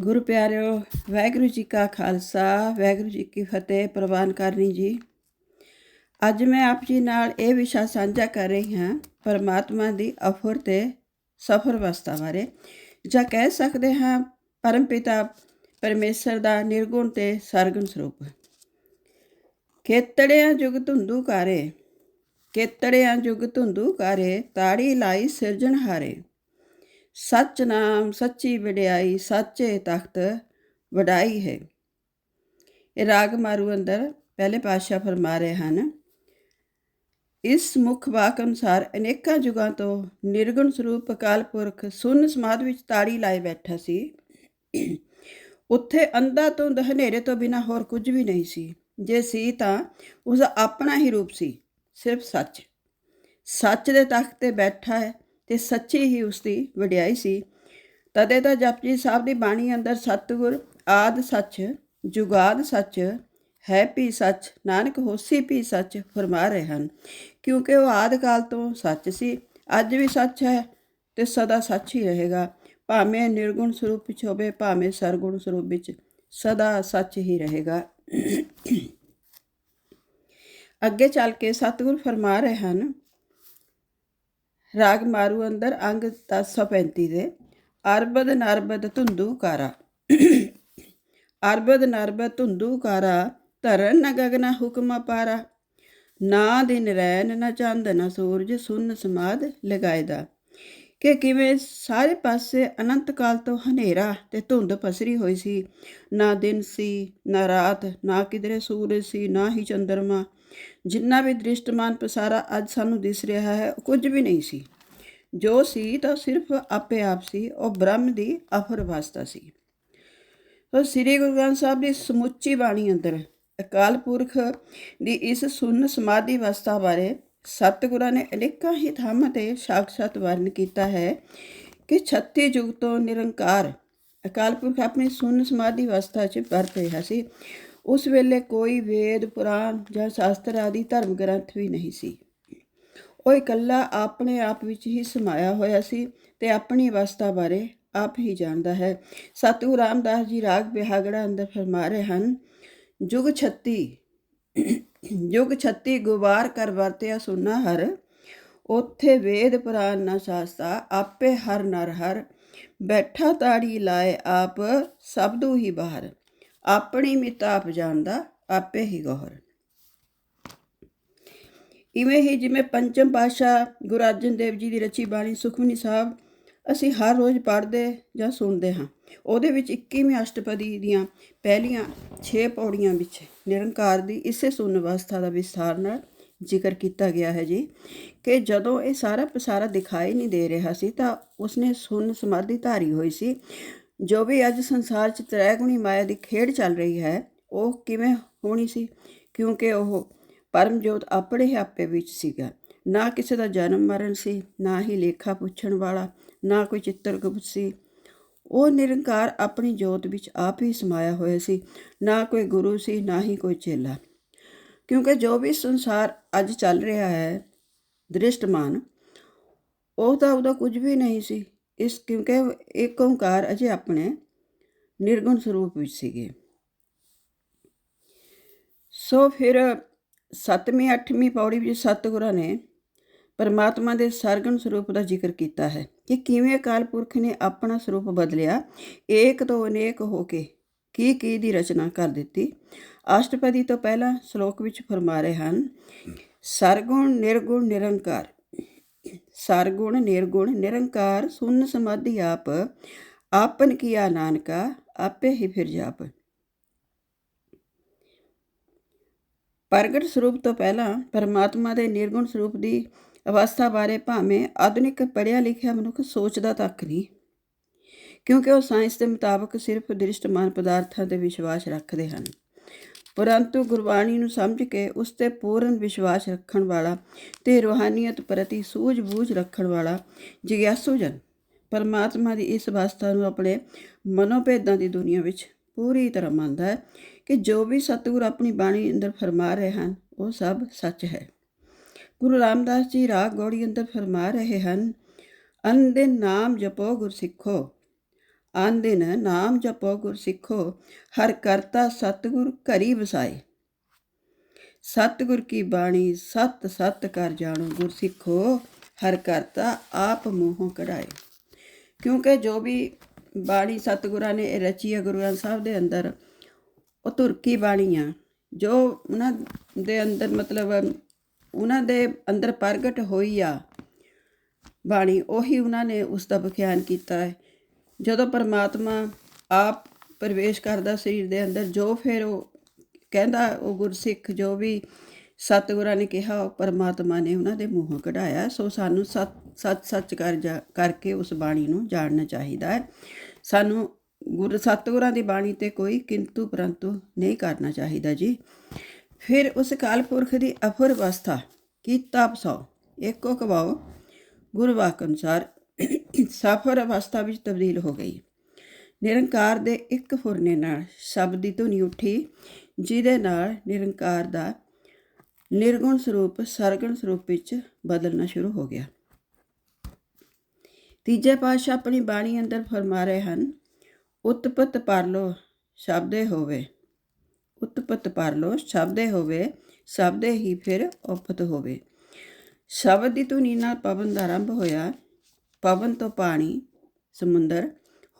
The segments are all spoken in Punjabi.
ਗੁਰੂ ਪਿਆਰਿਓ, ਵਾਹਿਗੁਰੂ ਜੀ ਕਾ ਖਾਲਸਾ, ਵਾਹਿਗੁਰੂ ਜੀ ਕੀ ਫਤਿਹ, ਪ੍ਰਵਾਨ ਕਰਨੀ ਜੀ। ਅੱਜ ਮੈਂ ਆਪ ਜੀ ਨਾਲ ਇਹ ਵਿਸ਼ਾ ਸਾਂਝਾ ਕਰ ਰਹੀ ਹਾਂ ਪਰਮਾਤਮਾ ਦੀ ਅਫਰ ਤੇ ਸਫਰ ਅਵਸਥਾ ਬਾਰੇ। ਜਾਂ ਕਹਿ ਸਕਦੇ ਹਾਂ ਪਰਮ ਪਿਤਾ ਪਰਮੇਸ਼ਰ ਦਾ ਨਿਰਗੁਣ ਤੇ ਸਰਗੁਣ ਸਰੂਪ। ਖੇਤੜਿਆਂ ਜੁਗ ਧੁੰਦੂ ਕਾਰੇ, ਖੇਤੜਿਆਂ ਜੁਗ ਧੁੰਦੂ ਕਾਰੇ, ਤਾੜੀ ਲਾਈ ਸਿਰਜਣ ਹਾਰੇ। ਸੱਚ ਨਾਮ ਸੱਚੀ ਵਡਿਆਈ ਸੱਚੇ ਤਖਤ ਵਡਾਈ ਹੈ। ਇਹ ਰਾਗ ਮਾਰੂ ਅੰਦਰ ਪਹਿਲੇ ਪਾਤਸ਼ਾਹ ਫਰਮਾ ਰਹੇ ਹਨ। ਇਸ ਮੁੱਖ ਵਾਕ ਅਨੁਸਾਰ ਅਨੇਕਾਂ ਯੁਗਾਂ ਤੋਂ ਨਿਰਗੁਣ ਸਰੂਪ ਅਕਾਲ ਪੁਰਖ ਸੁਨ ਸਮਾਧ ਵਿੱਚ ਤਾੜੀ ਲਾਏ ਬੈਠਾ ਸੀ। ਉੱਥੇ ਅੰਧਾ ਤੋਂ ਹਨੇਰੇ ਤੋਂ ਬਿਨਾ ਹੋਰ ਕੁਝ ਵੀ ਨਹੀਂ ਸੀ। ਜੇ ਸੀ ਤਾਂ ਉਸ ਦਾ ਆਪਣਾ ਹੀ ਰੂਪ ਸੀ, ਸਿਰਫ ਸੱਚ। ਸੱਚ ਦੇ ਤਖਤ ਤੇ ਬੈਠਾ ਹੈ ਤੇ ਸੱਚੀ ਹੀ ਉਸ ਦੀ ਵਡਿਆਈ ਸੀ। ਤਦੇ ਤਾਂ ਜਪਜੀ ਸਾਹਿਬ ਦੀ ਬਾਣੀ ਅੰਦਰ ਸਤਿਗੁਰ ਆਦ ਸੱਚ, ਜੁਗਾਦ ਸੱਚ, ਹੈ ਵੀ ਸੱਚ, ਨਾਨਕ ਹੋਸੀ ਵੀ ਸੱਚ ਫਰਮਾ ਰਹੇ ਹਨ। ਕਿਉਂਕਿ ਉਹ ਆਦ ਕਾਲ ਤੋਂ ਸੱਚ ਸੀ। ਅੱਜ ਵੀ ਸੱਚ ਹੈ ਤੇ ਸਦਾ ਸੱਚ ਹੀ ਰਹੇਗਾ। ਭਾਵੇਂ ਨਿਰਗੁਣ ਸਰੂਪ ਵਿੱਚ ਹੋਵੇ, ਭਾਵੇਂ ਸਰਗੁਣ ਸਰੂਪ ਵਿੱਚ ਸਦਾ ਸੱਚ ਹੀ ਰਹੇਗਾ। ਅੱਗੇ ਚੱਲ ਕੇ ਸਤਿਗੁਰ ਫਰਮਾ ਰਹੇ ਹਨ ਰਾਗ ਮਾਰੂ ਅੰਦਰ, ਅੰਗ 1035 ਦੇ। ਅਰਬਦ ਨਰਬਦ ਧੁੰਦੂ ਕਾਰਾ। ਅਰਬਦ ਨਰਬਦ ਧੁੰਦੂ ਕਾਰਾ, ਧਰਨ ਨ ਗਗਨ ਹੁਕਮ ਪਾਰਾ ਨਾ ਦਿਨ ਰੈਨ ਨਾ ਚੰਦ ਨਾ ਸੂਰਜ ਸੁਨ ਸਮਾਦ ਲਗਾਇਦਾ। ਕਿ ਕਿਵੇਂ ਸਾਰੇ ਪਾਸੇ ਅਨੰਤ ਕਾਲ ਤੋਂ ਹਨੇਰਾ ਤੇ ਧੁੰਦ ਪਸਰੀ ਹੋਈ ਸੀ। ਨਾ ਦਿਨ ਸੀ, ਨਾ ਰਾਤ, ਨਾ ਕਿਧਰੇ ਸੂਰਜ ਸੀ, ਨਾ ਹੀ ਚੰਦਰਮਾ। ਜਿੰਨਾ ਵੀ ਦ੍ਰਿਸ਼ਟਮਾਨ ਪਸਾਰਾ ਅੱਜ ਸਾਨੂੰ ਦਿਸ ਰਿਹਾ ਹੈ, ਉਹ ਕੁਝ ਵੀ ਨਹੀਂ ਸੀ। ਜੋ ਸੀ, ਤਾਂ ਸਿਰਫ ਆਪੇ ਆਪ ਸੀ, ਉਹ ਬ੍ਰਹਮ ਦੀ ਅਫਰ ਵਾਸਤਾ ਸੀ। ਸੋ ਸ੍ਰੀ ਗੁਰੂ ਗ੍ਰੰਥ ਸਾਹਿਬ ਦੀ ਸਮੁੱਚੀ ਬਾਣੀ ਅੰਦਰ ਅਕਾਲ ਪੁਰਖ ਦੀ ਇਸ ਸੁੰਨ ਸਮਾਧੀ ਅਵਸਥਾ ਬਾਰੇ ਸਤਿਗੁਰਾਂ ਨੇ ਅਨੇਕਾਂ ਹੀ ਥਾਵਾਂ ਤੇ ਸਾਖਸ਼ਾਤ ਵਰਨ ਕੀਤਾ ਹੈ ਕਿ 36 ਯੁਗ ਤੋਂ ਨਿਰੰਕਾਰ ਅਕਾਲ ਪੁਰਖ ਆਪਣੀ ਸੁਨ ਸਮਾਧੀ ਅਵਸਥਾ 'ਚ ਵਰਤ ਰਿਹਾ ਸੀ। ਉਸ ਵੇਲੇ ਕੋਈ ਵੇਦ, ਪੁਰਾਣ ਜਾਂ ਸ਼ਾਸਤਰ ਆਦਿ ਧਰਮ ਗ੍ਰੰਥ ਵੀ ਨਹੀਂ ਸੀ। ਉਹ ਇਕੱਲਾ ਆਪਣੇ ਆਪ ਵਿੱਚ ਹੀ ਸਮਾਇਆ ਹੋਇਆ ਸੀ ਤੇ ਆਪਣੀ ਅਵਸਥਾ ਬਾਰੇ ਆਪ ਹੀ ਜਾਣਦਾ ਹੈ। ਸਤਿਗੁਰੂ ਰਾਮਦਾਸ ਜੀ ਰਾਗ ਬਿਹਾਗੜਾ ਅੰਦਰ ਫਰਮਾ ਰਹੇ ਹਨ, ਜੁਗ 36 ਜੁਗ 36 ਗੁਵਾਰ ਕਰ ਵਰਤਿਆ ਸੁਨਾ ਹਰ ਉਥੇ ਵੇਦ ਪੁਰਾਨ ਨਾ ਸ਼ਾਸਤਾ ਆਪੇ ਹਰ ਨਰ ਹਰ, ਬੈਠਾ ਤਾੜੀ ਲਾਏ ਆਪ, ਸਬਦੂ ਹੀ ਬਾਹਰ। ਆਪਣੀ ਮਿਤ ਆਪ ਜਾਣਦਾ, ਆਪੇ ਹੀ ਗੌਰ। ਇਵੇਂ ਹੀ ਜਿਵੇਂ ਪੰਚਮ ਪਾਸ਼ਾ ਗੁਰੂ ਅਰਜਨ ਦੇਵ ਜੀ ਦੀ ਰਚੀ ਬਾਣੀ ਸੁਖਮਨੀ ਸਾਹਿਬ ਅਸੀਂ ਹਰ ਰੋਜ਼ ਪੜ੍ਹਦੇ ਜਾਂ ਸੁਣਦੇ ਹਾਂ। ਉਹਦੇ ਵਿੱਚ 21ਵੀਂ ਅਸ਼ਟਪਦੀ ਦੀਆਂ ਪਹਿਲੀਆਂ 6 ਪੌੜੀਆਂ ਵਿੱਚ ਨਿਰੰਕਾਰ ਦੀ ਇਸੇ ਸੁਨ ਅਵਸਥਾ ਦਾ ਵਿਸਥਾਰ ਨਾਲ ਜ਼ਿਕਰ ਕੀਤਾ ਗਿਆ ਹੈ ਜੀ ਕਿ ਜਦੋਂ ਇਹ ਸਾਰਾ ਪਸਾਰਾ ਦਿਖਾਈ ਨਹੀਂ ਦੇ ਰਿਹਾ ਸੀ ਤਾਂ ਉਸਨੇ ਸੁਨ ਸਮਾਧੀ ਧਾਰੀ ਹੋਈ ਸੀ ਜੋ ਵੀ ਅੱਜ ਸੰਸਾਰ 'ਚ ਤ੍ਰੈਗੁਣੀ ਮਾਇਆ ਦੀ ਖੇਡ ਚੱਲ ਰਹੀ ਹੈ, ਉਹ ਕਿਵੇਂ ਹੋਣੀ ਸੀ? ਕਿਉਂਕਿ ਉਹ ਪਰਮਜੋਤ ਆਪਣੇ ਹੀ ਆਪੇ ਵਿੱਚ ਸੀਗਾ। ਨਾ ਕਿਸੇ ਦਾ ਜਨਮ ਮਰਨ ਸੀ, ਨਾ ਹੀ ਲੇਖਾ ਪੁੱਛਣ ਵਾਲਾ, ਨਾ ਕੋਈ ਚਿੱਤਰਗੁਪਤ ਸੀ। ਉਹ ਨਿਰੰਕਾਰ ਆਪਣੀ ਜੋਤ ਵਿੱਚ ਆਪ ਹੀ ਸਮਾਇਆ ਹੋਇਆ ਸੀ। ਨਾ ਕੋਈ ਗੁਰੂ ਸੀ, ਨਾ ਹੀ ਕੋਈ ਚੇਲਾ। ਕਿਉਂਕਿ ਜੋ ਵੀ ਸੰਸਾਰ ਅੱਜ ਚੱਲ ਰਿਹਾ ਹੈ, ਦ੍ਰਿਸ਼ਟਮਾਨ, ਉਹ ਤਾਂ ਉਹਦਾ ਕੁਝ ਵੀ ਨਹੀਂ ਸੀ। ਇਸ ਕਿਉਂਕਿ ਇੱਕ ਓੰਕਾਰ ਅਜੇ ਆਪਣੇ ਨਿਰਗੁਣ ਸਰੂਪ ਵਿੱਚ ਸੀਗੇ। ਸੋ ਫਿਰ 7ਵੀਂ 8ਵੀਂ ਪੌੜੀ ਵਿੱਚ ਸਤਿਗੁਰਾਂ ਨੇ ਪਰਮਾਤਮਾ ਦੇ ਸਰਗੁਣ ਸਰੂਪ ਦਾ ਜ਼ਿਕਰ ਕੀਤਾ ਹੈ ਕਿ ਕਿਵੇਂ ਅਕਾਲ ਪੁਰਖ ਨੇ ਆਪਣਾ ਸਰੂਪ ਬਦਲਿਆ, ਏਕ ਤੋਂ ਅਨੇਕ ਹੋ ਕੇ ਕੀ ਕੀ ਦੀ ਰਚਨਾ ਕਰ ਦਿੱਤੀ। ਅਸ਼ਟਪਦੀ ਤੋਂ ਪਹਿਲਾਂ ਸ਼ਲੋਕ ਵਿੱਚ ਫਰਮਾ ਰਹੇ ਹਨ, ਸਰਗੁਣ, ਨਿਰਗੁਣ, ਨਿਰੰਕਾਰ। ਸਰਗੁਣ, ਨਿਰਗੁਣ, ਨਿਰੰਕਾਰ, ਸੁਨ ਸਮਾਧੀ ਆਪ, ਆਪਨ ਕੀਆ ਨਾਨਕਾ, ਆਪੇ ਹੀ ਫਿਰ ਜਾਪ। ਪ੍ਰਗਟ ਸਰੂਪ ਤੋਂ ਪਹਿਲਾਂ ਪਰਮਾਤਮਾ ਦੇ ਨਿਰਗੁਣ ਸਰੂਪ ਦੀ ਅਵਸਥਾ ਬਾਰੇ ਭਾਵੇਂ ਆਧੁਨਿਕ ਪੜਿਆ ਲਿਖਿਆ ਮਨੁੱਖ ਸੋਚਦਾ ਤੱਕ ਨਹੀਂ, ਕਿਉਂਕਿ ਉਹ ਸਾਇੰਸ ਦੇ ਮੁਤਾਬਕ ਸਿਰਫ ਦ੍ਰਿਸ਼ਟਮਾਨ ਪਦਾਰਥਾਂ ਤੇ ਵਿਸ਼ਵਾਸ ਰੱਖਦੇ ਹਨ। ਪਰੰਤੂ ਗੁਰਬਾਣੀ ਨੂੰ ਸਮਝ ਕੇ ਉਸ ਤੇ ਪੂਰਨ ਵਿਸ਼ਵਾਸ ਰੱਖਣ ਵਾਲਾ ਤੇ ਰੋਹਾਨੀਅਤ ਪ੍ਰਤੀ ਸੂਝ-ਬੂਝ ਰੱਖਣ ਵਾਲਾ ਜਿਗਿਆਸੂ ਜਨ। ਪਰਮਾਤਮਾ ਦੀ ਇਸ ਅਵਸਥਾ ਨੂੰ ਆਪਣੇ ਮਨੋਭੇਦਾਂ ਦੀ ਦੁਨੀਆ ਵਿੱਚ ਪੂਰੀ ਤਰ੍ਹਾਂ ਮੰਨਦਾ ਹੈ ਕਿ ਜੋ ਵੀ ਸਤਿਗੁਰ ਆਪਣੀ ਬਾਣੀ ਅੰਦਰ ਫਰਮਾ ਰਹੇ ਹਨ, ਉਹ ਸਭ ਸੱਚ ਹੈ। ਗੁਰੂ ਰਾਮਦਾਸ ਜੀ ਰਾਗ ਗੌੜੀ ਅੰਦਰ ਫਰਮਾ ਰਹੇ ਹਨ ਅੰਦੇ ਨਾਮ ਜਪੋ ਗੁਰ ਸਿੱਖੋ ਆਨ ਦਿਨ ਨਾਮ ਜਪੋ ਗੁਰ ਸਿੱਖੋ, ਹਰ ਕਰਤਾ ਸਤਿਗੁਰ ਘਰੀ ਵਸਾਏ। ਸਤਿਗੁਰ ਕੀ ਬਾਣੀ, ਸਤ ਸਤ ਕਰ ਜਾਣੋ ਗੁਰ ਸਿੱਖੋ, ਹਰ ਕਰਤਾ ਆਪ ਮੂੰਹੋਂ ਕਢਾਏ। ਕਿਉਂਕਿ ਜੋ ਵੀ ਬਾਣੀ ਸਤਿਗੁਰਾਂ ਨੇ, ਇਹ ਰਚੀ ਹੈ ਗੁਰੂ ਗ੍ਰੰਥ ਸਾਹਿਬ ਦੇ ਅੰਦਰ, ਉਹ ਤੁਰਕੀ ਬਾਣੀ ਆ। ਜੋ ਉਹਨਾਂ ਦੇ ਅੰਦਰ ਮਤਲਬ ਉਹਨਾਂ ਦੇ ਅੰਦਰ ਪ੍ਰਗਟ ਹੋਈ ਆ ਬਾਣੀ, ਉਹੀ ਉਹਨਾਂ ਨੇ ਉਸ ਦਾ ਵਿਖਿਆਨ ਕੀਤਾ ਹੈ। ਜਦੋਂ ਪਰਮਾਤਮਾ ਆਪ ਪ੍ਰਵੇਸ਼ ਕਰਦਾ ਸਰੀਰ ਦੇ ਅੰਦਰ, ਜੋ ਫਿਰ ਉਹ ਕਹਿੰਦਾ, ਉਹ ਗੁਰਸਿੱਖ ਜੋ ਵੀ ਸਤਿਗੁਰਾਂ ਨੇ ਕਿਹਾ, ਉਹ ਪਰਮਾਤਮਾ ਨੇ ਉਹਨਾਂ ਦੇ ਮੂੰਹੋਂ ਕਢਾਇਆ। ਸੋ ਸਾਨੂੰ ਸਤ ਸੱਚ ਸੱਚ ਕਰ ਜਾ, ਕਰਕੇ ਉਸ ਬਾਣੀ ਨੂੰ ਜਾਣਨਾ ਚਾਹੀਦਾ ਹੈ। ਸਾਨੂੰ ਗੁਰ, ਸਤਿਗੁਰਾਂ ਦੀ ਬਾਣੀ ਤੇ ਕੋਈ ਕਿੰਤੂ ਪਰੰਤੂ ਨਹੀਂ ਕਰਨਾ ਚਾਹੀਦਾ ਜੀ। ਫਿਰ ਉਸ ਕਾਲ ਪੁਰਖ ਦੀ ਅਫੁਰ ਅਵਸਥਾ, ਕੀਤਾ ਪਸੋ ਇੱਕੋ ਕਵਾਓ ਗੁਰੂ ਵਾਕ ਅਨੁਸਾਰ ਸਫਰ ਅਵਸਥਾ ਵਿੱਚ ਤਬਦੀਲ ਹੋ ਗਈ। ਨਿਰੰਕਾਰ ਦੇ ਇੱਕ ਫੁਰਨੇ ਨਾਲ ਸ਼ਬਦ ਦੀ ਧੁਨੀ ਉੱਠੀ, ਜਿਹਦੇ ਨਾਲ ਨਿਰੰਕਾਰ ਦਾ ਨਿਰਗੁਣ ਸਰੂਪ, ਸਰਗੁਣ ਸਰੂਪ ਵਿੱਚ ਬਦਲਣਾ ਸ਼ੁਰੂ ਹੋ ਗਿਆ। ਤੀਜੇ ਪਾਤਸ਼ਾਹ ਆਪਣੀ ਬਾਣੀ ਅੰਦਰ ਫਰਮਾ ਰਹੇ ਹਨ, ਉਤਪਤ ਪਰਲੋ ਸ਼ਬਦੇ ਹੋਵੇ, ਉਤਪਤ ਪਰਲੋ ਸ਼ਬਦੇ ਹੋਵੇ, ਸ਼ਬਦੇ ਹੀ ਫਿਰ ਉਪਤ ਹੋਵੇ। ਸ਼ਬਦ ਦੀ ਧੁਨੀ ਨਾਲ ਪਵਨ ਦਾ ਆਰੰਭ ਹੋਇਆ। ਪਵਨ ਤੋਂ ਪਾਣੀ, ਸਮੁੰਦਰ,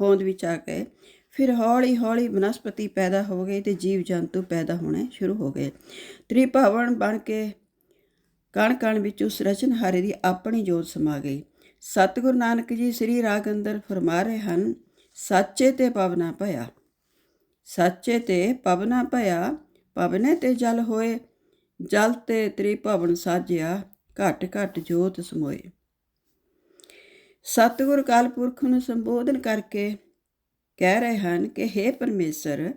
ਹੋਂਦ ਵਿੱਚ ਆ ਗਏ। ਫਿਰ ਹੌਲੀ ਹੌਲੀ ਬਨਸਪਤੀ ਪੈਦਾ ਹੋ ਗਈ ਤੇ ਜੀਵ ਜੰਤੂ ਪੈਦਾ ਹੋਣੇ ਸ਼ੁਰੂ ਹੋ ਗਏ। ਤ੍ਰਿਭਵਨ ਬਣ ਕੇ ਕਣ ਕਣ ਵਿੱਚ ਉਸ ਰਚਨਹਾਰੇ ਦੀ ਆਪਣੀ ਜੋਤ ਸਮਾ ਗਈ। ਸਤਿਗੁਰੂ ਨਾਨਕ ਜੀ ਸ੍ਰੀ ਰਾਗ ਅੰਦਰ ਫਰਮਾ ਰਹੇ ਹਨ, ਸੱਚੇ ਤੇ ਪਵਨਾ ਭਇਆ, ਸੱਚੇ ਤੇ ਪਵਨਾ ਭਇਆ, ਪਵਨੇ ਤੇ ਜਲ ਹੋਏ, ਜਲ ਤੇ ਤ੍ਰਿਭਵਨ ਸਾਜਿਆ ਘਟ ਘਟ ਜੋਤ ਸਮੋਏ। ਸਤਿਗੁਰ ਕਾਲਪੁਰਖ ਨੂੰ ਸੰਬੋਧਨ ਕਰਕੇ ਕਹਿ ਰਹੇ ਹਨ ਕਿ हे ਪਰਮੇਸ਼ਰ,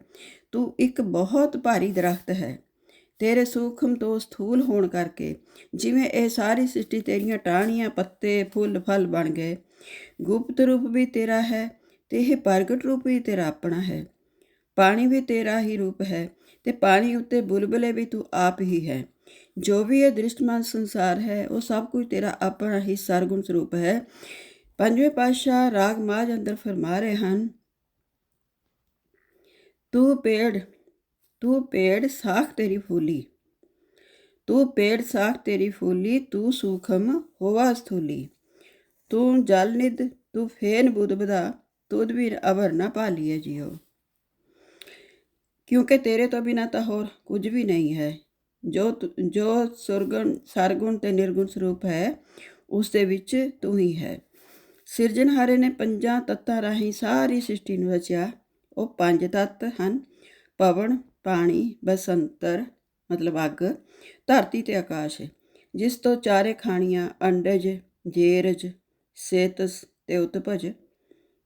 ਤੂੰ ਇੱਕ ਬਹੁਤ ਭਾਰੀ ਦਰਖਤ ਹੈ। ਤੇਰੇ ਸੂਖਮ ਤੋਂ ਸਥੂਲ ਹੋਣ ਕਰਕੇ ਜਿਵੇਂ ਇਹ ਸਾਰੀ ਸ੍ਰਿਸ਼ਟੀ ਤੇਰੀਆਂ ਟਾਹਣੀਆਂ, ਪੱਤੇ, ਫੁੱਲ, ਫਲ ਬਣ ਗਏ। ਗੁਪਤ ਰੂਪ ਵੀ ਤੇਰਾ ਹੈ ਤੇ ਇਹ ਪ੍ਰਗਟ ਰੂਪ ਵੀ ਤੇਰਾ ਆਪਣਾ ਹੈ। ਪਾਣੀ ਵੀ ਤੇਰਾ ਹੀ ਰੂਪ ਹੈ ਤੇ ਪਾਣੀ ਉੱਤੇ ਬੁਲਬਲੇ ਵੀ ਤੂੰ ਆਪ ਹੀ ਹੈ। ਜੋ ਵੀ ਇਹ ਦ੍ਰਿਸ਼ਟਮਾਨ ਸੰਸਾਰ ਹੈ, ਉਹ ਸਭ ਕੁਝ ਤੇਰਾ ਆਪਣਾ ਹੀ ਸਰਗੁਣ ਸਰੂਪ ਹੈ। ਪੰਜਵੇਂ ਪਾਤਸ਼ਾਹ ਰਾਗ ਮਾਜ ਅੰਦਰ ਫਰਮਾ ਰਹੇ ਹਨ, ਤੂੰ ਪੇੜ ਤੂੰ ਪੇੜ ਸਾਖ ਤੇਰੀ ਫੂਲੀ, ਤੂੰ ਪੇੜ ਸਾਖ ਤੇਰੀ ਫੂਲੀ, ਤੂੰ ਸੂਖਮ ਹੋਵਾ ਸਥੂਲੀ, ਤੂੰ ਜਲ ਨਿਦ ਤੂੰ ਫੇਨ ਬੁਦਬਦਾ ਤੁਧ ਵੀਰ ਅਵਰ ਨਾ ਪਾਲੀਏ ਜਿਓ ਕਿਉਂਕਿ ਤੇਰੇ ਤੋਂ ਬਿਨਾ ਤਾਂ ਹੋਰ ਕੁਝ ਵੀ ਨਹੀਂ ਹੈ। ਜੋ ਜੋ ਸੁਰਗਣ, ਸਰਗੁਣ ਤੇ ਨਿਰਗੁਣ ਸਰੂਪ ਹੈ, ਉਸ ਦੇ ਵਿੱਚ ਤੂੰ ਹੀ ਹੈ। ਸਿਰਜਣਹਾਰੇ ਨੇ ਪੰਜਾਂ ਤੱਤਾਂ ਰਾਹੀਂ ਸਾਰੀ ਸ੍ਰਿਸ਼ਟੀ ਨੂੰ ਰਚਿਆ। ਉਹ ਪੰਜ ਤੱਤ ਹਨ। ਪਵਨ, ਪਾਣੀ, ਬਸੰਤਰ, ਮਤਲਬ ਅੱਗ, ਧਰਤੀ ਤੇ ਆਕਾਸ਼। ਜਿਸ ਤੋਂ ਚਾਰੇ ਖਾਣੀਆਂ ਅੰਡਜ, ਜੇਰਜ, ਸੇਤਸ ਤੇ ਉਤਪਜ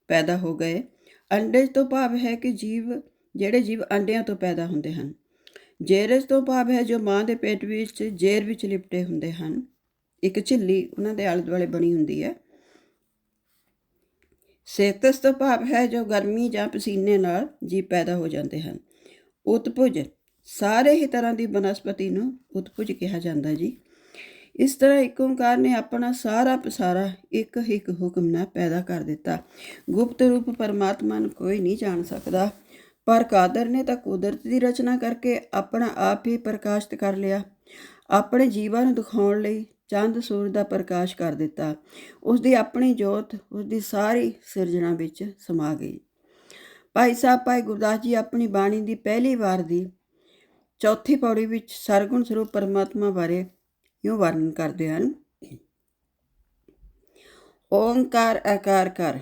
ਪੈਦਾ ਹੋ ਗਏ। ਅੰਡਜ ਤੋਂ ਭਾਵ ਹੈ ਕਿ ਜੀਵ, ਜਿਹੜੇ ਜੀਵ ਅੰਡਿਆਂ ਤੋਂ ਪੈਦਾ ਹੁੰਦੇ ਹਨ। ਜੇਰਜ ਤੋਂ ਭਾਵ ਹੈ ਜੋ ਮਾਂ ਦੇ ਪੇਟ ਵਿੱਚ, ਜੇਰ ਵਿੱਚ ਲਿਪਟੇ ਹੁੰਦੇ ਹਨ। ਇੱਕ ਝਿੱਲੀ ਉਹਨਾਂ ਦੇ ਆਲੇ ਦੁਆਲੇ ਬਣੀ ਹੁੰਦੀ ਹੈ। ਸੇਤਸ ਤੋਂ ਭਾਵ ਹੈ ਜੋ ਗਰਮੀ ਜਾਂ ਪਸੀਨੇ ਨਾਲ ਜੀਵ ਪੈਦਾ ਹੋ ਜਾਂਦੇ ਹਨ। ਉਤਪੁਜ ਸਾਰੇ ਹੀ ਤਰ੍ਹਾਂ ਦੀ ਬਨਸਪਤੀ ਨੂੰ ਉਤਪੁਜ ਕਿਹਾ ਜਾਂਦਾ ਜੀ। ਇਸ ਤਰ੍ਹਾਂ ਇੱਕ ਓੰਕਾਰ ਨੇ ਆਪਣਾ ਸਾਰਾ ਪਸਾਰਾ ਇੱਕ ਇੱਕ ਹੁਕਮ ਨਾਲ ਪੈਦਾ ਕਰ ਦਿੱਤਾ। ਗੁਪਤ ਰੂਪ ਪਰਮਾਤਮਾ ਨੂੰ ਕੋਈ ਨਹੀਂ ਜਾਣ ਸਕਦਾ। ਪਰ ਕਾਦਰ ਨੇ ਤਾਂ ਕੁਦਰਤ ਦੀ ਰਚਨਾ ਕਰਕੇ ਆਪਣਾ ਆਪ ਹੀ ਪ੍ਰਕਾਸ਼ਿਤ ਕਰ ਲਿਆ। ਆਪਣੇ ਜੀਵਾਂ ਨੂੰ ਦਿਖਾਉਣ ਲਈ ਚੰਦ ਸੂਰ ਦਾ ਪ੍ਰਕਾਸ਼ ਕਰ ਦਿੱਤਾ। ਉਸ ਦੀ ਆਪਣੀ ਜੋਤ ਉਸ ਦੀ ਸਾਰੀ ਸਿਰਜਣਾ ਵਿੱਚ ਸਮਾ ਗਈ। ਭਾਈ ਸਾਹਿਬ, ਭਾਈ ਗੁਰਦਾਸ ਜੀ, ਆਪਣੀ ਬਾਣੀ ਦੀ ਪਹਿਲੀ ਵਾਰ ਦੀ ਚੌਥੀ ਪੌੜੀ ਵਿੱਚ ਸਰਗੁਣ ਸਰੂਪ ਪਰਮਾਤਮਾ ਬਾਰੇ ਇਉਂ ਵਰਣਨ ਕਰਦੇ ਹਨ। ਓੰਕਾਰ, ਆਕਾਰ ਕਰ।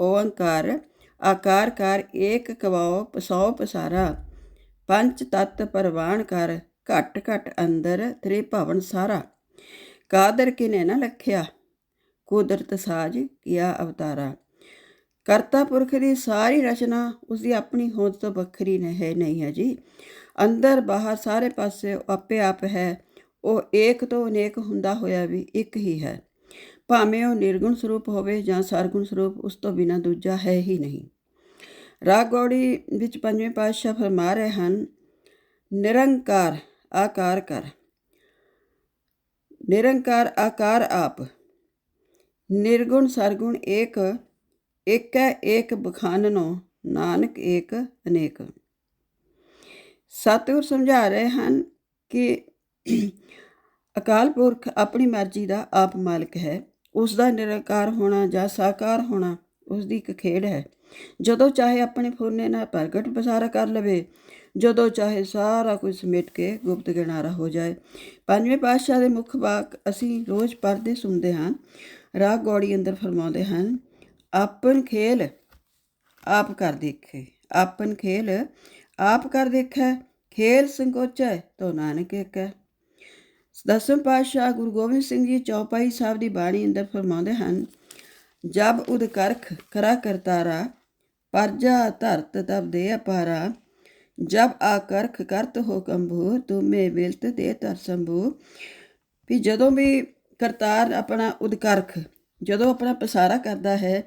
ਓੰਕਾਰ, ਆਕਾਰ ਕਰ, ਏਕ ਕਵਾਓ, ਪਸੋ ਪਸਾਰਾ। ਪੰਚ ਤਤ ਪਰਵਾਨ ਕਰ, ਘਟ ਘਟ ਅੰਦਰ ਤ੍ਰਿਭਵਨ ਸਾਰਾ। ਕਾਦਰ ਕਿਨੇ ਨਾ ਲਖਿਆ, ਕੁਦਰਤ ਸਾਜ ਕੀਆ ਅਵਤਾਰਾ। ਕਰਤਾ ਪੁਰਖ ਦੀ ਸਾਰੀ ਰਚਨਾ ਉਸ ਦੀ ਆਪਣੀ ਹੋਂਦ ਤੋਂ ਵੱਖਰੀ ਨਹੀਂ ਨਹੀਂ ਹੈ ਜੀ। ਅੰਦਰ ਬਾਹਰ ਸਾਰੇ ਪਾਸੇ ਆਪੇ ਆਪ ਹੈ, ਉਹ ਏਕ ਤੋਂ ਅਨੇਕ ਹੁੰਦਾ ਹੋਇਆ ਵੀ ਇੱਕ ਹੀ ਹੈ। ਭਾਵੇਂ ਉਹ ਨਿਰਗੁਣ ਸਰੂਪ ਹੋਵੇ ਜਾਂ ਸਰਗੁਣ ਸਰੂਪ, ਉਸ ਤੋਂ ਬਿਨਾ ਦੂਜਾ ਹੈ ਹੀ ਨਹੀਂ। ਰਾਗ ਗੌੜੀ ਵਿੱਚ ਪੰਜਵੇਂ ਪਾਤਸ਼ਾਹ ਫਰਮਾ ਰਹੇ ਹਨ, ਨਿਰੰਕਾਰ ਆਕਾਰ ਕਰ। ਨਿਰੰਕਾਰ ਆਕਾਰ ਆਪ। ਨਿਰਗੁਣ ਸਰਗੁਣ ਏਕ ਇੱਕ ਏਕ ਬਖਾਨਨੋ, ਨਾਨਕ ਏਕ ਅਨੇਕ। ਸਤਿਗੁਰ ਸਮਝਾ ਰਹੇ ਹਨ ਕਿ ਅਕਾਲ ਪੁਰਖ ਆਪਣੀ ਮਰਜ਼ੀ ਦਾ ਆਪ ਮਾਲਕ ਹੈ। ਉਸ ਦਾ ਨਿਰੰਕਾਰ ਹੋਣਾ ਜਾਂ ਸਾਕਾਰ ਹੋਣਾ ਉਸ ਦੀ ਇੱਕ ਖੇਡ ਹੈ। ਜਦੋਂ ਚਾਹੇ ਆਪਣੇ ਫੁਰਨੇ ਨਾਲ ਪ੍ਰਗਟ ਪਸਾਰਾ ਕਰ ਲਵੇ ਜਦੋਂ ਚਾਹੇ ਸਾਰਾ ਕੁਝ ਸਮੇਟ ਕੇ ਗੁਪਤ ਗਿਣਾਰਾ ਹੋ ਜਾਏ। ਪੰਜਵੇਂ ਪਾਤਸ਼ਾਹ ਦੇ ਮੁੱਖ ਵਾਕ ਅਸੀਂ ਰੋਜ਼ ਪੜ੍ਹਦੇ ਸੁਣਦੇ ਹਾਂ। ਰਾਗ ਗੌੜੀ ਅੰਦਰ ਫਰਮਾਉਂਦੇ ਹਨ, ਆਪਨ ਖੇਲ ਆਪ ਕਰ ਦੇਖੇ, ਆਪਨ ਖੇਲ ਆਪ ਕਰ ਦੇਖੈ, ਖੇਲ ਸੰਕੋਚੈ ਤੋ ਨਾਨਕ ਏਕੈ। ਦਸਵੇਂ ਪਾਤਸ਼ਾਹ ਗੁਰੂ ਗੋਬਿੰਦ ਸਿੰਘ ਜੀ ਚੌਪਾਈ ਸਾਹਿਬ ਦੀ ਬਾਣੀ ਅੰਦਰ ਫਰਮਾਉਂਦੇ ਹਨ, ਜਬ ਉਦ ਕਰਖ ਕਰਾ ਕਰਤਾਰਾ, ਪਰਜਾ ਧਰਤ ਤਬ ਦੇ ਅਪਾਰਾ ਜਬ ਆਕਰਖ ਕਰਤ ਹੋ ਕੰਭੂ ਤੁਮੇ ਵਿਲਤ ਦੇ ਧਰ ਸੰਭੂ ਵੀ ਜਦੋਂ ਵੀ ਕਰਤਾਰ ਆਪਣਾ ਉਦਕਰਖ, ਜਦੋਂ ਆਪਣਾ ਪਸਾਰਾ ਕਰਦਾ ਹੈ,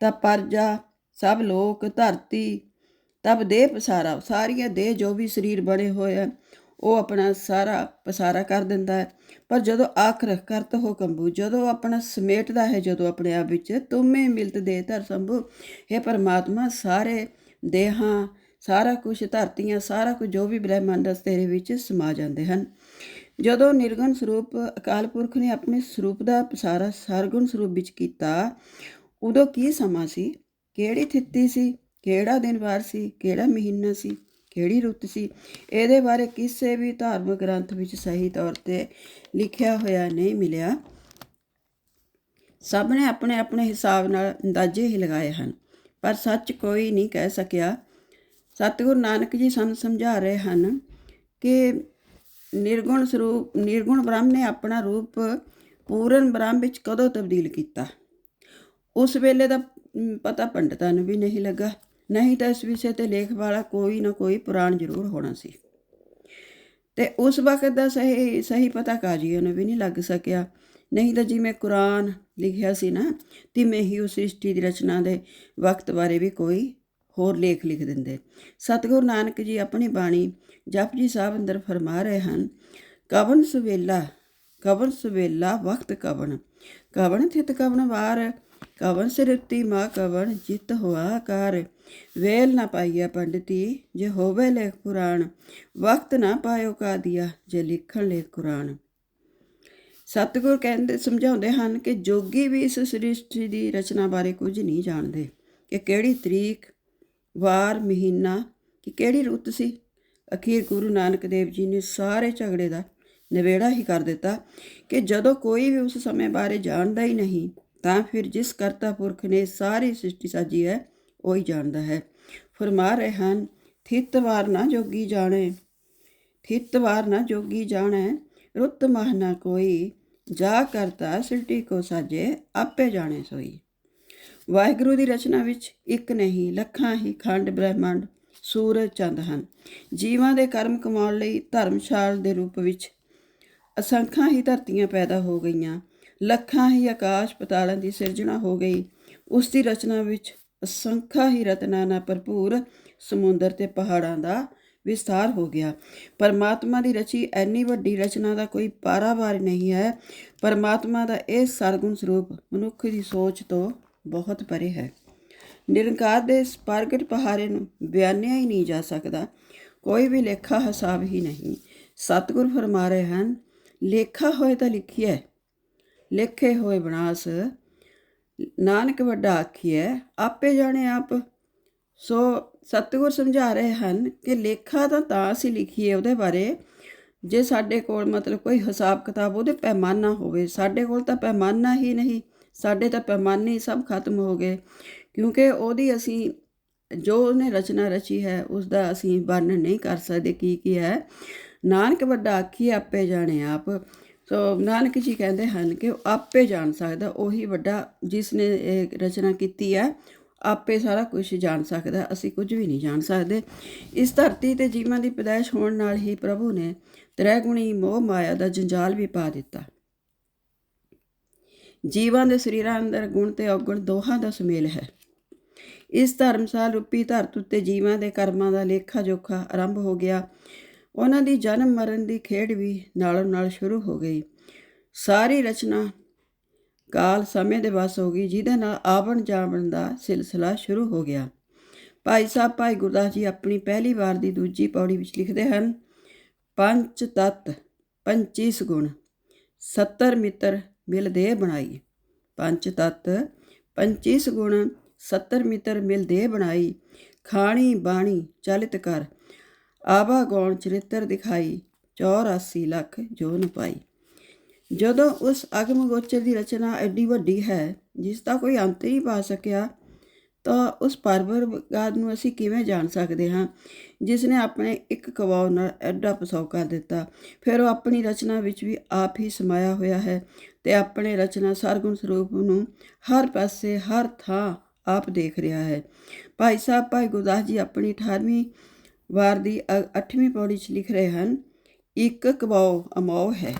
ਤਾਂ ਪਰਜਾ ਸਭ ਲੋਕ ਧਰਤੀ, ਤਬ ਦੇਹ ਪਸਾਰਾ। ਸਾਰੀਆਂ ਦੇਹ ਜੋ ਵੀ ਸਰੀਰ ਬਣੇ ਹੋਏ ਆ ਉਹ ਆਪਣਾ ਸਾਰਾ ਪਸਾਰਾ ਕਰ ਦਿੰਦਾ ਹੈ। ਪਰ ਜਦੋਂ ਆਖਰ ਕਰਤ ਹੋ ਕੰਬੂ ਜਦੋਂ ਆਪਣਾ ਸਮੇਟਦਾ ਹੈ, ਜਦੋਂ ਆਪਣੇ ਆਪ ਵਿੱਚ ਤੁਮੇ ਮਿਲਤ ਦੇ ਧਰ ਸੰਭੂ ਇਹ ਪਰਮਾਤਮਾ, ਸਾਰੇ ਦੇਹਾਂ ਸਾਰਾ ਕੁਝ ਧਰਤੀਆਂ, ਸਾਰਾ ਕੁਝ ਜੋ ਵੀ ਬ੍ਰਹਿਮੰਡ ਤੇਰੇ ਵਿੱਚ ਸਮਾ ਜਾਂਦੇ ਹਨ। ਜਦੋਂ ਨਿਰਗੁਣ ਸਰੂਪ ਅਕਾਲ ਪੁਰਖ ਨੇ ਆਪਣੇ ਸਰੂਪ ਦਾ ਪਸਾਰਾ ਸਰਗੁਣ ਸਰੂਪ ਵਿੱਚ ਕੀਤਾ, ਉਦੋਂ ਕੀ ਸਮਾਂ ਸੀ? ਕਿਹੜੀ ਥਿੱਤੀ ਸੀ? ਕਿਹੜਾ ਦਿਨ ਵਾਰ ਸੀ? ਕਿਹੜਾ ਮਹੀਨਾ ਸੀ? ਕਿਹੜੀ ਰੁੱਤ ਸੀ? ਇਹਦੇ ਬਾਰੇ ਕਿਸੇ ਵੀ ਧਾਰਮਿਕ ਗ੍ਰੰਥ ਵਿੱਚ ਸਹੀ ਤੌਰ ਤੇ ਲਿਖਿਆ ਹੋਇਆ ਨਹੀਂ ਮਿਲਿਆ। ਸਭ ਨੇ ਆਪਣੇ ਆਪਣੇ ਹਿਸਾਬ ਨਾਲ ਅੰਦਾਜ਼ੇ ਹੀ ਲਗਾਏ ਹਨ, ਪਰ ਸੱਚ ਕੋਈ ਨਹੀਂ ਕਹਿ ਸਕਿਆ। ਸਤਿਗੁਰੂ ਨਾਨਕ ਜੀ ਸਾਨੂੰ ਸਮਝਾ ਰਹੇ ਹਨ ਕਿ ਨਿਰਗੁਣ ਸਰੂਪ, ਨਿਰਗੁਣ ਬ੍ਰਹਮ ਨੇ ਆਪਣਾ ਰੂਪ ਪੂਰਨ ਬ੍ਰਹਮ ਵਿੱਚ ਕਦੋਂ ਤਬਦੀਲ ਕੀਤਾ? ਉਸ ਵੇਲੇ ਦਾ ਪਤਾ ਪੰਡਤਾਂ ਨੂੰ ਵੀ ਨਹੀਂ ਲੱਗਾ। ਨਹੀਂ ਤਾਂ ਇਸ ਵਿਸ਼ੇ ਤੇ ਲੇਖ ਵਾਲਾ ਕੋਈ ਨਾ ਕੋਈ ਪੁਰਾਣ ਜ਼ਰੂਰ ਹੋਣਾ ਸੀ। ਤੇ ਉਸ ਵਕਤ ਦਾ ਸਹੀ ਸਹੀ ਪਤਾ ਕਾਜੀਆਂ ਨੂੰ ਵੀ ਨਹੀਂ ਲੱਗ ਸਕਿਆ। ਨਹੀਂ ਤਾਂ ਜਿਵੇਂ ਕੁਰਾਨ ਲਿਖਿਆ ਸੀ ਨਾ, ਤਿਵੇਂ ਹੀ ਉਸ ਸ੍ਰਿਸ਼ਟੀ ਦੀ ਰਚਨਾ ਦੇ ਵਕਤ ਬਾਰੇ ਵੀ ਕੋਈ ਹੋਰ ਲੇਖ ਲਿਖ ਦਿੰਦੇ। ਸਤਿਗੁਰੂ ਨਾਨਕ ਜੀ ਆਪਣੀ ਬਾਣੀ ਜਪਜੀ ਸਾਹਿਬ ਅੰਦਰ ਫਰਮਾ ਰਹੇ ਹਨ ਕਵਨ ਸੁਵੇਲਾ ਕਵਨ ਸੁਵੇਲਾ ਵਕਤ ਕਵਨ ਕਵਨ ਥਿਤ ਕਵਨ ਵਾਰ ਕਵਨ ਸਿਰਤੀ ਮਾ ਕਵਨ ਜਿਤ ਹੋਆ ਕਾਰ, ਵੇਲ ਨਾ ਪਾਈਆ ਪੰਡਤੀ ਜੇ ਹੋਵੇ ਲੇਖ ਕੁਰਾਨ ਵਕਤ ਨਾ ਪਾਇਓ ਕਾ ਦਿਆ ਜੇ ਲਿਖਣ ਲੇਖ ਕੁਰਾਨ ਸਤਿਗੁਰ ਕਹਿੰਦੇ, ਸਮਝਾਉਂਦੇ ਹਨ ਕਿ ਜੋਗੀ ਵੀ ਇਸ ਸ੍ਰਿਸ਼ਟੀ ਦੀ ਰਚਨਾ ਬਾਰੇ ਕੁਝ ਨਹੀਂ ਜਾਣਦੇ, ਕਿ ਕਿਹੜੀ ਤਰੀਕ ਵਾਰ, ਮਹੀਨਾ, ਕਿ ਕਿਹੜੀ ਰੁੱਤ ਸੀ? ਅਖੀਰ ਗੁਰੂ ਨਾਨਕ ਦੇਵ ਜੀ ਨੇ ਸਾਰੇ ਝਗੜੇ ਦਾ ਨਿਬੇੜਾ ਹੀ ਕਰ ਦਿੱਤਾ ਕਿ ਜਦੋਂ ਕੋਈ ਵੀ ਉਸ ਸਮੇਂ ਬਾਰੇ ਜਾਣਦਾ ਹੀ ਨਹੀਂ, ਤਾਂ ਫਿਰ ਜਿਸ ਕਰਤਾ ਪੁਰਖ ਨੇ ਸਾਰੀ ਸ੍ਰਿਸ਼ਟੀ ਸਾਜੀ ਹੈ, ਉਹ ਹੀ ਜਾਣਦਾ ਹੈ। ਫਰਮਾ ਰਹੇ ਹਨ, ਥਿਤ ਵਾਰ ਨਾ ਜੋਗੀ ਜਾਣੇ, ਥਿਤ ਵਾਰ ਨਾ ਜੋਗੀ ਜਾਣੇ, ਰੁੱਤ ਮਹ ਨਾ ਕੋਈ, ਜਾ ਕਰਤਾ ਸ੍ਰਿਸ਼ਟੀ ਕੋ ਸਾਜੇ, ਆਪੇ ਜਾਣੇ ਸੋਈ। ਵਾਹਿਗੁਰੂ ਦੀ ਰਚਨਾ ਵਿੱਚ ਇੱਕ ਨਹੀਂ, ਲੱਖਾਂ ਹੀ ਖੰਡ ਬ੍ਰਹਿਮੰਡ ਸੂਰਜ ਚੰਦ ਹਨ। ਜੀਵਾਂ ਦੇ ਕਰਮ ਕਮਾਉਣ ਲਈ ਧਰਮਸ਼ਾਲ ਦੇ ਰੂਪ ਵਿੱਚ ਅਸੰਖਾਂ ਹੀ ਧਰਤੀਆਂ ਪੈਦਾ ਹੋ ਗਈਆਂ। ਲੱਖਾਂ ਹੀ ਆਕਾਸ਼ ਪਤਾਲਾਂ ਦੀ ਸਿਰਜਣਾ ਹੋ ਗਈ। ਉਸ ਦੀ ਰਚਨਾ ਵਿੱਚ ਅਸੰਖਾਂ ਹੀ ਰਤਨਾਂ ਨਾਲ ਭਰਪੂਰ ਸਮੁੰਦਰ ਤੇ ਪਹਾੜਾਂ ਦਾ ਵਿਸਥਾਰ ਹੋ ਗਿਆ। ਪਰਮਾਤਮਾ ਦੀ ਰਚੀ ਐਨੀ ਵੱਡੀ ਰਚਨਾ ਦਾ ਕੋਈ ਪਾਰਾਵਾਰ ਨਹੀਂ ਹੈ। ਪਰਮਾਤਮਾ ਦਾ ਇਹ ਸਰਗੁਣ ਸਰੂਪ ਮਨੁੱਖ ਦੀ ਸੋਚ ਤੋਂ ਬਹੁਤ ਪਰੇ ਹੈ। ਨਿਰੰਕਾਰ ਦੇ ਇਸ ਪ੍ਰਗਟ ਪਹਾਰੇ ਨੂੰ ਬਿਆਨਿਆ ਹੀ ਨਹੀਂ ਜਾ ਸਕਦਾ। ਕੋਈ ਵੀ ਲੇਖਾ ਹਿਸਾਬ ਹੀ ਨਹੀਂ। ਸਤਿਗੁਰ ਫਰਮਾ ਰਹੇ ਹਨ, ਲੇਖਾ ਹੋਏ ਤਾਂ ਲਿਖਿਆ ਲੇਖੇ ਹੋਏ ਬਨਾਸ। ਨਾਨਕ ਵੱਡਾ ਆਖੀਐ, ਆਪੇ ਜਾਣੇ ਆਪ। ਸੋ ਸਤਿਗੁਰ ਸਮਝਾ ਰਹੇ ਹਨ ਕਿ ਲੇਖਾ ਤਾਂ ਤਾਂ ਅਸੀਂ ਲਿਖੀਏ ਉਹਦੇ ਬਾਰੇ। ਜੇ ਸਾਡੇ ਕੋਲ ਮਤਲਬ ਕੋਈ ਹਿਸਾਬ ਕਿਤਾਬ ਉਹਦੇ ਪੈਮਾਨਾ ਹੋਵੇ, ਸਾਡੇ ਕੋਲ ਤਾਂ ਪੈਮਾਨਾ ਹੀ ਨਹੀਂ। ਸਾਡੇ ਤਾਂ ਪੈਮਾਨੇ ਹੀ ਸਭ ਖਤਮ ਹੋ ਗਏ। ਕਿਉਂਕਿ ਉਹਦੀ ਅਸੀਂ, ਜੋ ਉਹਨੇ ਰਚਨਾ ਰਚੀ ਹੈ ਉਸ ਦਾ ਅਸੀਂ ਵਰਣਨ ਨਹੀਂ ਕਰ ਸਕਦੇ ਕੀ ਕੀ ਹੈ। ਨਾਨਕ ਵੱਡਾ ਆਖੀ, ਆਪੇ ਜਾਣੇ ਆਪ। ਸੋ ਨਾਨਕ ਜੀ ਕਹਿੰਦੇ ਹਨ ਕਿ ਉਹ ਆਪੇ ਜਾਣ ਸਕਦਾ, ਉਹੀ ਵੱਡਾ ਜਿਸ ਨੇ ਇਹ ਰਚਨਾ ਕੀਤੀ ਹੈ, ਆਪੇ ਸਾਰਾ ਕੁਝ ਜਾਣ ਸਕਦਾ, ਅਸੀਂ ਕੁਝ ਵੀ ਨਹੀਂ ਜਾਣ ਸਕਦੇ। ਇਸ ਧਰਤੀ ਤੇ ਜੀਵਾਂ ਦੀ ਪੈਦਾਇਸ਼ ਹੋਣ ਨਾਲ ਹੀ ਪ੍ਰਭੂ ਨੇ ਤ੍ਰੈਗੁਣੀ ਮੋਹ ਮਾਇਆ ਦਾ ਜੰਜਾਲ ਵੀ ਪਾ ਦਿੱਤਾ। ਜੀਵਾਂ ਦੇ ਸਰੀਰਾਂ ਅੰਦਰ ਗੁਣ ਤੇ ਔਗਣ ਦੋਹਾਂ ਦਾ ਸੁਮੇਲ ਹੈ। ਇਸ ਧਰਮਸਾਲ ਰੂਪੀ ਧਰਤ ਉੱਤੇ ਜੀਵਾਂ ਦੇ ਕਰਮਾਂ ਦਾ ਲੇਖਾ ਜੋਖਾ ਆਰੰਭ ਹੋ ਗਿਆ। ਉਹਨਾਂ ਦੀ ਜਨਮ ਮਰਨ ਦੀ ਖੇਡ ਵੀ ਨਾਲੋਂ ਨਾਲ ਸ਼ੁਰੂ ਹੋ ਗਈ। ਸਾਰੀ ਰਚਨਾ ਕਾਲ ਸਮੇਂ ਦੇ ਵਸ ਹੋ ਗਈ, ਜਿਹਦੇ ਨਾਲ ਆਵਣ ਜਾਵਣ ਦਾ ਸਿਲਸਿਲਾ ਸ਼ੁਰੂ ਹੋ ਗਿਆ। ਭਾਈ ਸਾਹਿਬ, ਭਾਈ ਗੁਰਦਾਸ ਜੀ ਆਪਣੀ ਪਹਿਲੀ ਵਾਰ ਦੀ ਦੂਜੀ ਪੌੜੀ ਵਿੱਚ ਲਿਖਦੇ ਹਨ ਪੰਚ ਤਤ 25 ਗੁਣ 70 ਮਿੱਤਰ ਮਿਲ ਦੇ ਬਣਾਈ। ਪੰਜ ਤਤ 25 ਗੁਣ 70 ਮਿੱਤਰ ਮਿਲ ਦੇ ਬਣਾਈ। ਖਾਣੀ ਬਾਣੀ ਚਲਿਤ ਕਰ, ਆਵਾ ਗੌਣ ਚਰਿੱਤਰ ਦਿਖਾਈ 84 ਲੱਖ ਜੋਨ ਪਾਈ ਜਦੋਂ ਉਸ ਅਗਮ ਗੋਚਰ ਦੀ ਰਚਨਾ ਐਡੀ ਵੱਡੀ ਹੈ ਜਿਸ ਦਾ ਕੋਈ ਅੰਤ ਹੀ ਪਾ ਸਕਿਆ ਤਾਂ ਉਸ ਪਰਵਰਗਾਰ ਨੂੰ ਅਸੀਂ ਕਿਵੇਂ ਜਾਣ ਸਕਦੇ ਹਾਂ? ਜਿਸ ਨੇ ਆਪਣੇ ਇੱਕ ਕਵਾਉ ਨਾਲ ਐਡਾ ਪਸਾਉ ਕਰ ਦਿੱਤਾ। ਫਿਰ ਉਹ ਆਪਣੀ ਰਚਨਾ ਵਿੱਚ ਵੀ ਆਪ ਹੀ ਸਮਾਇਆ ਹੋਇਆ ਹੈ ਤੇ ਆਪਣੇ ਰਚਨਾ ਸਰਗੁਣ ਸਰੂਪ ਨੂੰ ਹਰ ਪਾਸੇ, ਹਰ ਥਾਂ ਆਪ ਦੇਖ ਰਿਹਾ ਹੈ। ਭਾਈ ਸਾਹਿਬ, ਭਾਈ ਗੁਰਦਾਸ ਜੀ ਆਪਣੀ 18ਵੀਂ ਵਾਰ ਦੀ 8ਵੀਂ ਪੌੜੀ 'ਚ ਲਿਖ ਰਹੇ ਹਨ, ਇੱਕ ਕਵਾਉ ਅਮੋਹ ਹੈ,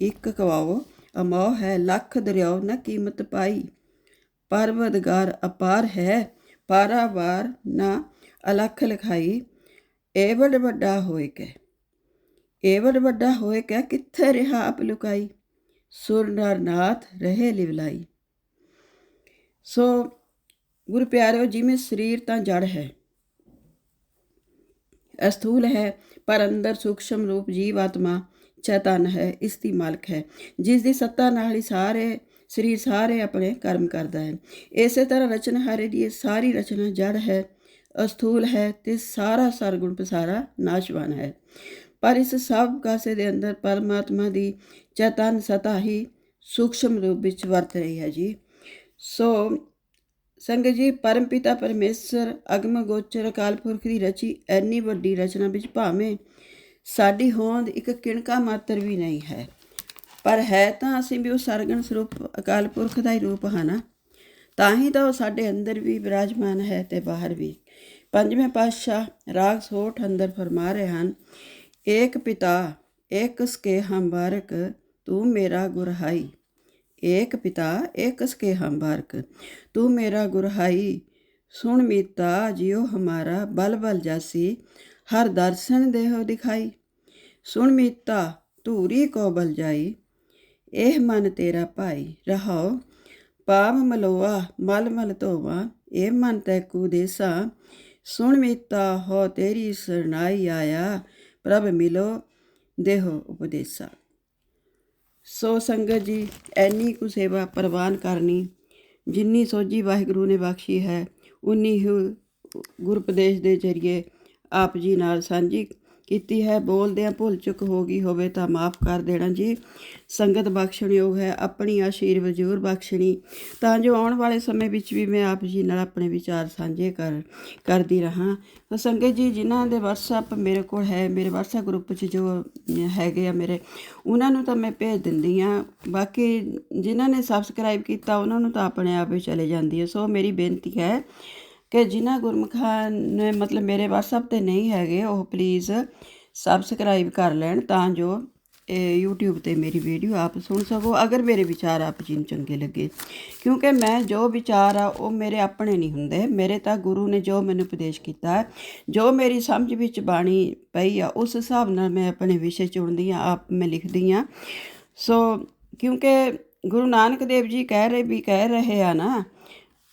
ਇੱਕ ਕਵਾਉ ਅਮੋਹ ਹੈ, ਲੱਖ ਦਰਿਆਉ ਨਾ ਕੀਮਤ ਪਾਈ ਪਰਵਦਗਾਰ ਅਪਾਰ ਹੈ ਪਾਰਾਵਾਰ ਨਾ ਅਲਖ ਲਖਾਈ ਏ ਵੱਡ ਵੱਡਾ ਹੋਏ ਕੇ ਏ ਵੱਡ ਵੱਡਾ ਹੋਏ ਕੇ ਕਿੱਥੇ ਰਿਹਾ ਆਪ ਲੁਕਾਈ? ਸੁਰ ਨਰ ਰਹੇ ਲਿਵਲਾਈ ਸੋ ਗੁਰ ਪਿਆਰਿਓ, ਜਿਵੇਂ ਸਰੀਰ ਤਾਂ ਜੜ ਹੈ, ਅਸਥੂਲ ਹੈ, ਪਰ ਅੰਦਰ ਸੂਖਸ਼ਮ ਰੂਪ ਜੀਵ ਆਤਮਾ ਚੇਤਨ ਹੈ, ਇਸ ਦੀ ਮਾਲਕ ਹੈ। ਜਿਸ ਦੀ ਸੱਤਾ ਨਾਲ ਹੀ ਸਾਰੇ ਸਰੀਰ ਸਾਰੇ ਆਪਣੇ ਕਰਮ ਕਰਦਾ ਹੈ। ਇਸੇ ਤਰ੍ਹਾਂ ਰਚਨਹਾਰੇ ਦੀ ਇਹ ਸਾਰੀ ਰਚਨਾ ਜੜ ਹੈ, ਅਸਥੂਲ ਹੈ ਤੇ ਸਾਰਾ ਸਰਗੁਣ ਪਸਾਰਾ ਨਾਸ਼ਵਾਨ ਹੈ। ਪਰ ਇਸ ਸਭ ਕਾਸੇ ਦੇ ਅੰਦਰ ਪਰਮਾਤਮਾ ਦੀ ਚੇਤਨ ਸਤਾ ਹੀ ਸੂਖਸ਼ਮ ਰੂਪ ਵਿੱਚ ਵਰਤ ਰਹੀ ਹੈ ਜੀ। ਸੋ ਸੰਗਤ ਜੀ, ਪਰਮਪਿਤਾ ਪਰਮੇਸ਼ਰ, ਅਗਮ ਗੋਚਰ, ਅਕਾਲ ਪੁਰਖ ਦੀ ਰਚੀ ਐਨੀ ਵੱਡੀ ਰਚਨਾ ਵਿੱਚ ਭਾਵੇਂ ਸਾਡੀ ਹੋਂਦ ਇੱਕ ਕਿਣਕਾ ਮਾਤਰ ਵੀ ਨਹੀਂ ਹੈ। ਪਰ ਹੈ ਤਾਂ ਅਸੀਂ ਵੀ ਉਹ ਸਰਗਣ ਸਰੂਪ ਅਕਾਲ ਪੁਰਖ ਦਾ ਹੀ ਰੂਪ ਹਨ ਤਾਂ ਹੀ ਤਾਂ ਉਹ ਸਾਡੇ ਅੰਦਰ ਵੀ ਵਿਰਾਜਮਾਨ ਹੈ ਤੇ ਬਾਹਰ ਵੀ। ਪੰਜਵੇਂ ਪਾਤਸ਼ਾਹ ਰਾਗ ਸੋਠ ਅੰਦਰ ਫਰਮਾ ਰਹੇ ਹਨ, ਏਕ ਪਿਤਾ, ਏਕ ਸਕੇ ਹਮ ਬਾਰਕ, ਤੂੰ ਮੇਰਾ ਗੁਰਹਾਈ ਏਕ ਪਿਤਾ ਏਕਸ ਕੇ ਹਮ ਬਾਰਕ, ਤੂੰ ਮੇਰਾ ਗੁਰਹਾਈ ਸੁਣ ਮੀਤਾ, ਜਿਉ ਹਮਾਰਾ ਬਲ ਬਲ ਜਾਸੀ, ਹਰ ਦਰਸ਼ਨ ਦੇਹੋ ਦਿਖਾਈ। ਸੁਣ ਮੀਤਾ, ਧੂਰੀ ਕੋ ਬਲ ਜਾਈ। ਇਹ ਮਨ ਤੇਰਾ ਭਾਈ, ਰਹਾਓ। ਪਾਪ ਮਲੋਆ, ਮਲ ਮਲ ਧੋਵਾ। ਇਹ ਮਨ ਤੈਕੂ ਦੇਸਾ। ਸੁਣ ਮੀਤਾ, ਹੋ ਤੇਰੀ ਸਰਨਾਈ ਆਇਆ। ਪ੍ਰਭ ਮਿਲੋ, ਦੇਹੋ ਉਪਦੇਸਾ। ਸੋ ਸੰਗਤ ਜੀ, ਐਨੀ ਕੁ ਸੇਵਾ ਪ੍ਰਵਾਨ ਕਰਨੀ, ਜਿੰਨੀ ਸੋਝੀ ਵਾਹਿਗੁਰੂ ਨੇ ਬਖਸ਼ੀ ਹੈ, ਉਨੀ ਹੀ ਗੁਰਪਦੇਸ਼ ਦੇ ਜਰੀਏ ਆਪ ਜੀ ਨਾਲ ਸਾਂਝੀ ਕੀਤੀ ਹੈ, ਬੋਲਦਿਆਂ ਭੁੱਲ ਚੁੱਕ ਹੋ ਗਈ ਹੋਵੇ ਤਾਂ ਮਾਫ ਕਰ ਦੇਣਾ ਜੀ। ਸੰਗਤ ਬਖਸ਼ਣਯੋਗ ਹੈ, ਆਪਣੀ ਆਸ਼ੀਰ ਵਜ਼ੂਰ ਬਖਸ਼ਣੀ। ਤਾਂ ਜੋ ਆਉਣ ਵਾਲੇ ਸਮੇਂ ਵਿੱਚ ਵੀ ਮੈਂ ਆਪ ਜੀ ਨਾਲ ਆਪਣੇ ਵਿਚਾਰ ਸਾਂਝੇ ਕਰ, ਕਰਦੀ ਰਹਾ। ਤਾਂ ਸੰਗਤ ਜੀ, ਜਿਨ੍ਹਾਂ ਦੇ WhatsApp ਮੇਰੇ ਕੋਲ ਹੈ, ਮੇਰੇ WhatsApp ਗਰੁੱਪ 'ਚ ਜੋ ਹੈਗੇ ਆ ਮੇਰੇ, ਉਹਨਾਂ ਨੂੰ ਤਾਂ ਮੈਂ ਭੇਜ ਦਿੰਦੀ ਆ ਬਾਕੀ ਜਿਨ੍ਹਾਂ ਨੇ ਸਬਸਕ੍ਰਾਈਬ ਕੀਤਾ, ਉਹਨਾਂ ਨੂੰ ਤਾਂ ਆਪਣੇ ਆਪ ਹੀ ਚਲੇ ਜਾਂਦੀ ਹੈ। ਸੋ ਮੇਰੀ ਬੇਨਤੀ ਹੈ ਕਿ ਜਿਨ੍ਹਾਂ ਗੁਰਮੁਖਾਂ ਨੇ ਮਤਲਬ ਮੇਰੇ WhatsApp ਤੇ ਨਹੀਂ ਹੈਗੇ, ਉਹ ਪਲੀਜ਼ ਸਬਸਕ੍ਰਾਈਬ ਕਰ ਲੈਣ ਤਾਂ ਜੋ ਇਹ YouTube ਤੇ ਮੇਰੀ ਵੀਡੀਓ ਆਪ ਸੁਣ ਸਕੋ, ਅਗਰ ਮੇਰੇ ਵਿਚਾਰ ਆਪ ਜੀ ਨੂੰ ਚੰਗੇ ਲੱਗੇ। ਕਿਉਂਕਿ ਮੈਂ ਜੋ ਵਿਚਾਰ ਆ, ਉਹ ਮੇਰੇ ਆਪਣੇ ਨਹੀਂ ਹੁੰਦੇ। ਮੇਰੇ ਤਾਂ ਗੁਰੂ ਨੇ ਜੋ ਮੈਨੂੰ ਉਪਦੇਸ਼ ਕੀਤਾ, ਜੋ ਮੇਰੀ ਸਮਝ ਵਿੱਚ ਬਾਣੀ ਪਈ ਆ, ਉਸ ਹਿਸਾਬ ਨਾਲ ਮੈਂ ਆਪਣੇ ਵਿਸ਼ੇ ਚੁਣਦੀ ਆ, ਆਪ ਮੈਂ ਲਿਖਦੀ ਆ। ਸੋ ਕਿਉਂਕਿ ਗੁਰੂ ਨਾਨਕ ਦੇਵ ਜੀ ਕਹਿ ਰਹੇ, ਵੀ ਕਹਿ ਰਹੇ ਆ ਨਾ,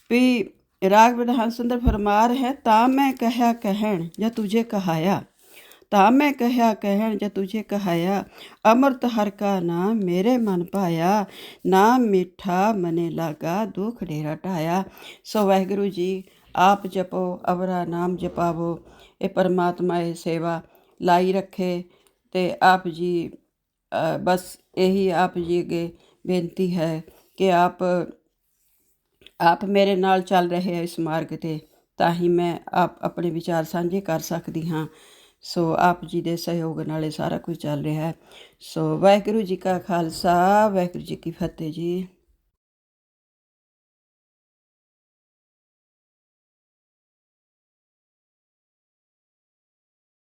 ਵੀ ਰਾਗ ਵਿਧਾਨ ਸੁੰਦਰ ਫਰਮਾਰ ਹੈ ਤਾਂ ਮੈਂ ਕਹਿਆ ਕਹਿਣ, ਜਾਂ ਤੁਝੇ ਕਹਾਇਆ। ਤਾਂ ਮੈਂ ਕਹਿਆ ਕਹਿਣ, ਜਾਂ ਤੁਝੇ ਕਹਾਇਆ, ਅਮਰਤ ਹਰ ਕਾ ਨਾਮ ਮੇਰੇ ਮਨ ਪਾਇਆ, ਨਾਮ ਮਿੱਠਾ ਮਨੇ ਲਾਗਾ ਦੁਖ ਡੇਰਾ ਟਾਇਆ ਸੋ ਵਾਹਿਗੁਰੂ ਜੀ, ਆਪ ਜਪੋ, ਅਵਰਾ ਨਾਮ ਜਪਾਵੋ, ਇਹ ਪਰਮਾਤਮਾ ਇਹ ਸੇਵਾ ਲਾਈ ਰੱਖੇ ਤੇ ਆਪ ਜੀ ਬਸ ਇਹੀ ਆਪ ਜੀ ਅਗੇ ਬੇਨਤੀ ਹੈ ਕਿ ਆਪ ਆਪ ਮੇਰੇ ਨਾਲ ਚੱਲ ਰਹੇ ਹੋ ਇਸ ਮਾਰਗ ਤੇ, ਤਾਂ ਹੀ ਮੈਂ ਆਪ ਆਪਣੇ ਵਿਚਾਰ ਸਾਂਝੇ ਕਰ ਸਕਦੀ ਹਾਂ। ਸੋ ਆਪ ਜੀ ਦੇ ਸਹਿਯੋਗ ਨਾਲ ਇਹ ਸਾਰਾ ਕੁਝ ਚੱਲ ਰਿਹਾ ਹੈ। ਸੋ ਵਾਹਿਗੁਰੂ ਜੀ ਕਾ ਖਾਲਸਾ, ਵਾਹਿਗੁਰੂ ਜੀ ਕੀ ਫਤਿਹ ਜੀ।